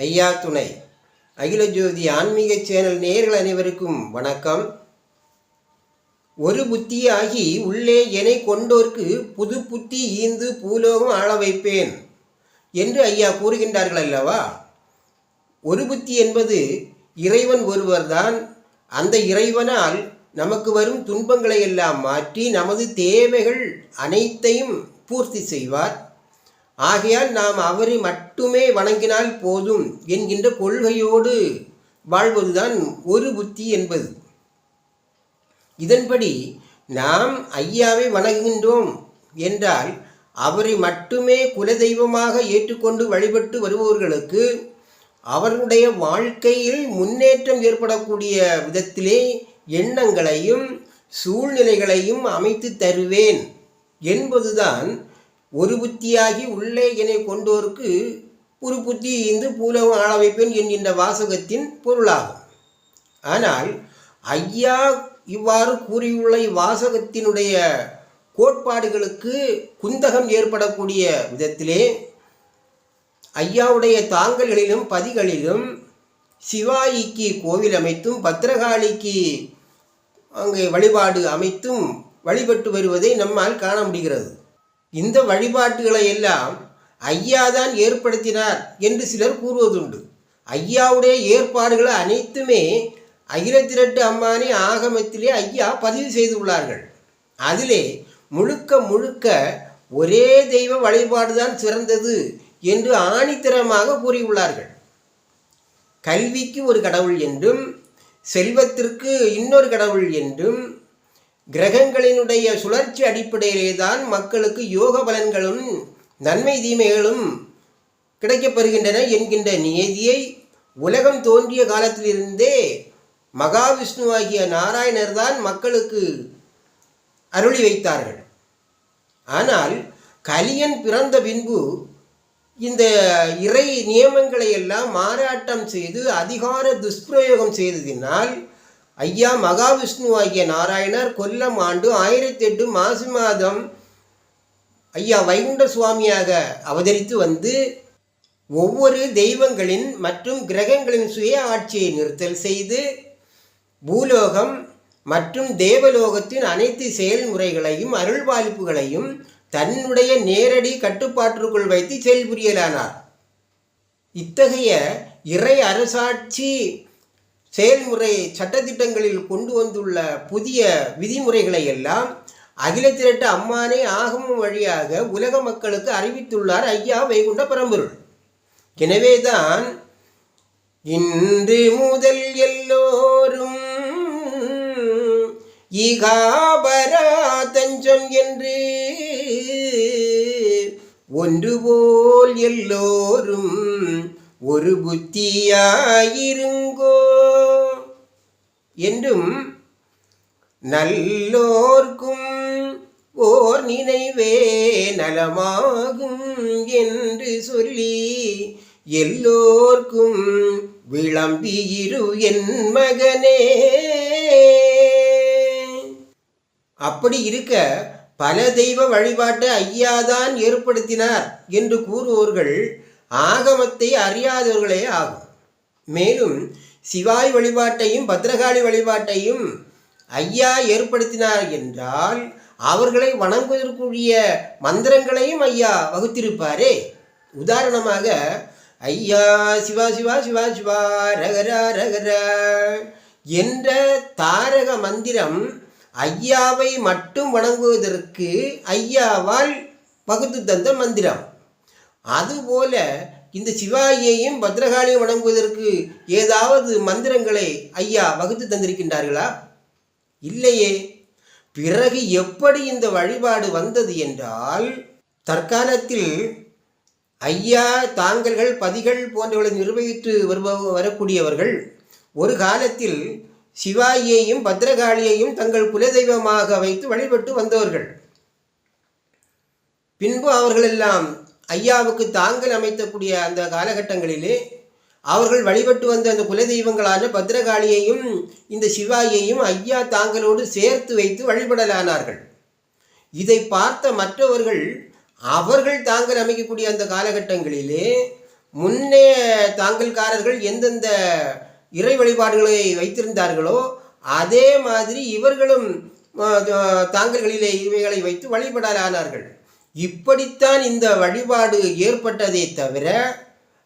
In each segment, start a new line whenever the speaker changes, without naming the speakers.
ஐயா துணை. அகில ஜோதி ஆன்மீக சேனல் நேர்கள் அனைவருக்கும் வணக்கம். ஒரு புத்தியாகி உள்ளே என்னை கொண்டோர்க்கு புது புத்தி ஈந்து பூலோகம் ஆள வைப்பேன் என்று ஐயா கூறுகின்றார்கள் அல்லவா? ஒரு புத்தி என்பது இறைவன் ஒருவர்தான். அந்த இறைவனால் நமக்கு வரும் துன்பங்களை எல்லாம் மாற்றி நமது தேவைகள் அனைத்தையும் பூர்த்தி செய்வார். ஆகையால் நாம் அவரை மட்டுமே வணங்கினால் போதும் என்கின்ற கொள்கையோடு வாழ்வதுதான் ஒரு புத்தி என்பது. இதன்படி நாம் ஐயாவை வணங்குகின்றோம் என்றால் அவரை மட்டுமே குலதெய்வமாக ஏற்றுக்கொண்டு வழிபட்டு வருபவர்களுக்கு அவர்களுடைய வாழ்க்கையில் முன்னேற்றம் ஏற்படக்கூடிய விதத்திலே எண்ணங்களையும் சூழ்நிலைகளையும் அமைத்து தருவேன் என்பதுதான் ஒரு புத்தியாகி உள்ளே என்னை கொண்டோருக்கு ஒரு புத்தி இந்து பூலவும் ஆள வைப்பேன் என்கின்ற வாசகத்தின் பொருளாகும். ஆனால் ஐயா இவ்வாறு கூறியுள்ள இவ்வாசகத்தினுடைய கோட்பாடுகளுக்கு குந்தகம் ஏற்படக்கூடிய விதத்திலே ஐயாவுடைய தாங்கல்களிலும் பதிகளிலும் சிவாயிக்கு கோவில் அமைத்தும் பத்திரகாளிக்கு அங்கே வழிபாடு அமைத்தும் வழிபட்டு வருவதை நம்மால் காண முடிகிறது. இந்த வழிபாட்டுகளை எல்லாம் ஐயா தான் ஏற்படுத்தினார் என்று சிலர் கூறுவதுண்டு. ஐயாவுடைய ஏற்பாடுகள் அனைத்துமே அகிலத்திரட்டு அம்மானி ஆகமத்திலே ஐயா பதிவு செய்துள்ளார்கள். அதிலே முழுக்க முழுக்க ஒரே தெய்வ வழிபாடுதான் சிறந்தது என்று ஆணித்தரமாக கூறியுள்ளார்கள். கல்விக்கு ஒரு கடவுள் என்றும் செல்வத்திற்கு இன்னொரு கடவுள் என்றும் கிரகங்களினுடைய சுழற்சி அடிப்படையிலே தான் மக்களுக்கு யோக பலன்களும் நன்மை தீமைகளும் கிடைக்கப்பெறுகின்றன என்கின்ற நியதியை உலகம் தோன்றிய காலத்திலிருந்தே மகாவிஷ்ணுவாகிய நாராயணர் தான் மக்களுக்கு அருளி வைத்தார்கள். ஆனால் கலியன் பிறந்த பின்பு இந்த இறை நியமங்களை எல்லாம் மாறாட்டம் செய்து அதிகார துஷ்பிரயோகம் செய்ததினால் ஐயா மகாவிஷ்ணு ஆகிய நாராயணர் கொல்லம் ஆண்டு ஆயிரத்தி எட்டு மாசி மாதம் ஐயா வைகுண்ட சுவாமியாக அவதரித்து வந்து ஒவ்வொரு தெய்வங்களின் மற்றும் கிரகங்களின் சுய ஆட்சியை நிறுத்தல் செய்து பூலோகம் மற்றும் தேவலோகத்தின் அனைத்து செயல்முறைகளையும் அருள்பாலிப்புகளையும் தன்னுடைய நேரடி கட்டுப்பாட்டிற்குள் வைத்து செயல்புரியலானார். இத்தகைய இறை அரசாட்சி செயல்முறை சட்டத்திட்டங்களில் கொண்டு வந்துள்ள புதிய விதிமுறைகளை எல்லாம் அகில திரட்டு அம்மானே ஆகும் வழியாக உலக மக்களுக்கு அறிவித்துள்ளார் ஐயா வைகுண்ட பரம்பொருள். எனவேதான் இன்று முதல் எல்லோரும் ஈகாபரா தஞ்சம் என்று ஒன்று போல் எல்லோரும் ஒரு புத்தியாயிருங்கோ. என்றும் நல்லோர்க்கும் ஓர் நினைவே நலமாகும் என்று சொல்லி எல்லோர்க்கும் விளம்பியிரு என் மகனே. அப்படி இருக்க பல தெய்வ வழிபாட்டை ஐயாதான் ஏற்படுத்தினார் என்று கூறுவோர்கள் ஆகமத்தை அறியாதவர்களே ஆகும். மேலும் சிவாய் வழிபாட்டையும் பத்ரகாளி வழிபாட்டையும் ஐயா ஏற்படுத்தினார் என்றால் அவர்களை வணங்குவதற்குரிய மந்திரங்களையும் ஐயா வகுத்திருப்பாரே. உதாரணமாக ஐயா சிவா சிவா சிவா சிவா ரகரா ரகரா என்ற தாரக மந்திரம் ஐயாவை மட்டும் வணங்குவதற்கு ஐயாவால் வகுத்து தந்த மந்திரம். அதுபோல இந்த சிவாயையும் பத்ரகாளியும் வணங்குவதற்கு ஏதாவது மந்திரங்களை ஐயா வகுத்து தந்திருக்கின்றார்களா? இல்லையே. பிறகு எப்படி இந்த வழிபாடு வந்தது என்றால் தற்காலத்தில் ஐயா தாங்கல்கள் பதிகள் போன்றவர்களை நிர்வகித்து வருப வரக்கூடியவர்கள் ஒரு காலத்தில் சிவாயையும் பத்ரகாளியையும் தங்கள் குலதெய்வமாக வைத்து வழிபட்டு வந்தவர்கள். பின்பு அவர்களெல்லாம் ஐயாவுக்கு தாங்கள் அமைத்தக்கூடிய அந்த காலகட்டங்களிலே அவர்கள் வழிபட்டு வந்த அந்த குலதெய்வங்களான பத்ரகாளியையும் இந்த சிவாயையும் ஐயா தாங்களோடு சேர்த்து வைத்து வழிபடலானார்கள். இதை பார்த்த மற்றவர்கள் அவர்கள் தாங்கள் அமைக்கக்கூடிய அந்த காலகட்டங்களிலே முன்னே தாங்கள்காரர்கள் எந்தெந்த இறை வழிபாடுகளை வைத்திருந்தார்களோ அதே மாதிரி இவர்களும் தாங்கல்களிலே இவைகளை வைத்து வழிபடலானார்கள். இப்படித்தான் இந்த வழிபாடு ஏற்பட்டதே தவிர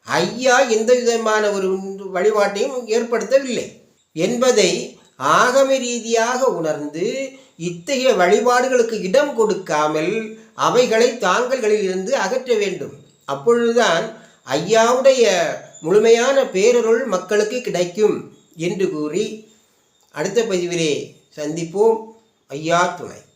ஐயா எந்த விதமான ஒரு வழிபாட்டையும் ஏற்படுத்தவில்லை. என்பதை ஆகம ரீதியாக உணர்ந்து இத்தகைய வழிபாடுகளுக்கு இடம் கொடுக்காமல் அவைகளை தாங்கல்களிலிருந்து அகற்ற வேண்டும். அப்பொழுதுதான் ஐயாவுடைய முழுமையான பேரருள் மக்களுக்கு கிடைக்கும் என்று கூறி அடுத்த பதிவிலே சந்திப்போம். ஐயா துணை.